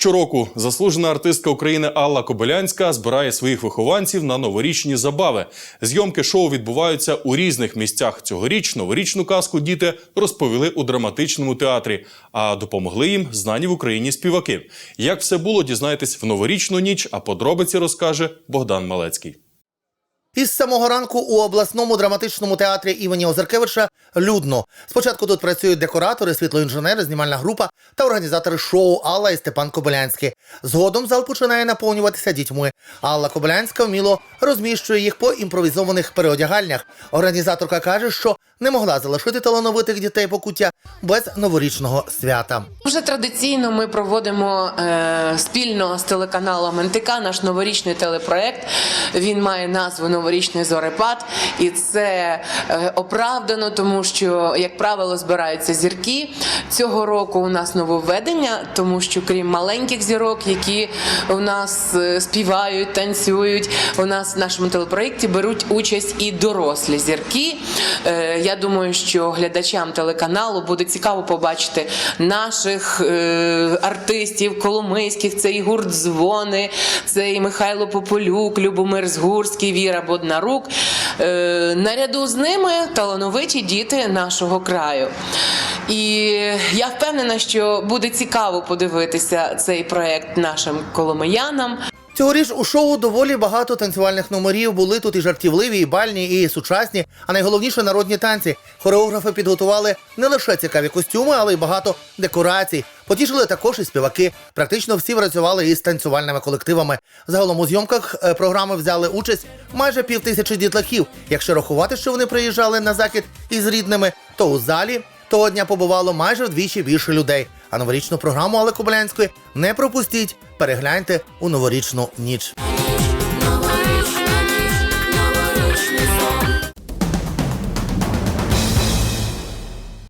Щороку заслужена артистка України Алла Кобилянська збирає своїх вихованців на новорічні забави. Зйомки шоу відбуваються у різних місцях. Цьогоріч новорічну казку діти розповіли у драматичному театрі, а допомогли їм знані в Україні співаки. Як все було, дізнаєтесь в новорічну ніч, а подробиці розкаже Богдан Малецький. Із самого ранку у обласному драматичному театрі імені Озеркевича людно. Спочатку тут працюють декоратори, світлоінженери, знімальна група та організатори шоу Алла і Степан Кобилянський. Згодом зал починає наповнюватися дітьми. Алла Кобилянська вміло розміщує їх по імпровізованих переодягальнях. Організаторка каже, що не могла залишити талановитих дітей покуття без новорічного свята. Вже традиційно ми проводимо е, спільно з телеканалом НТК наш новорічний телепроект. Він має назву Новорічний зорепад, і це е, оправдано, тому що, як правило, збираються зірки. Цього року у нас нововведення, тому що крім маленьких зірок, які у нас е, співають, танцюють, у нас в нашому телепроєкті беруть участь і дорослі зірки. Е, я думаю, що глядачам телеканалу буде цікаво побачити наших е, артистів коломийських. Це і гурт дзвони, це і Михайло Пополюк, Любомир Згурський, Віра Боднарук. Е, наряду з ними талановиті діти нашого краю. І я впевнена, що буде цікаво подивитися цей проект нашим коломиянам. Цьогоріч у шоу доволі багато танцювальних номерів. Були тут і жартівливі, і бальні, і сучасні, а найголовніше народні танці. Хореографи підготували не лише цікаві костюми, але й багато декорацій. Потішили також і співаки. Практично всі працювали із танцювальними колективами. Загалом у зйомках е, програми взяли участь майже пів тисячі дітлахів. Якщо рахувати, що вони приїжджали на захід із рідними, то у залі того дня побувало майже вдвічі більше людей. А новорічну програму Але Кобилянської не пропустіть. Перегляньте у новорічну ніч.